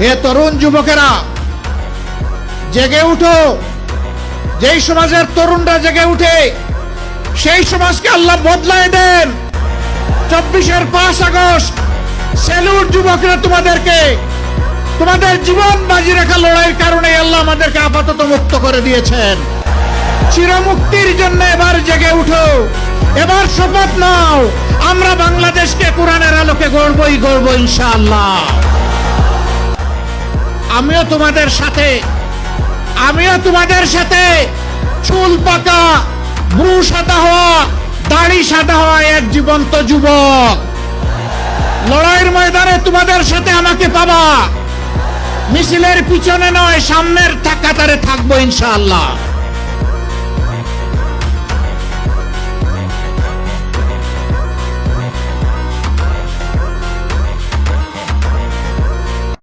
হে তরুণ যুবকেরা, জেগে উঠো। যেই সমাজের তরুণরা জেগে উঠে, সেই সমাজকে আল্লাহ বদলায় দেন। চব্বিশের পাঁচ আগস্ট, সেলুট যুবকরা তোমাদেরকে, তোমাদের জীবন বাজি রাখা লড়াইয়ের কারণে আল্লাহ আমাদেরকে আপাতত মুক্ত করে দিয়েছেন। চিরমুক্তির জন্য এবার জেগে উঠো। এবার শপথ নাও। আমরা বাংলাদেশকে কোরআনের আলোকে গড়বই, গড়ব ইনশাআল্লাহ। আমিও তোমাদের সাথে, আমিও তোমাদের সাথে। চুল পাকা ভ্রু সাদা হওয়া, দাড়ি সাদা হওয়া এক জীবন্ত যুবক। লড়াইয়ের ময়দানে তোমাদের সাথে আমাকে পাবা। মিছিলের পিছনে নয়, সামনের কাতারে থাকব ইনশাআল্লাহ।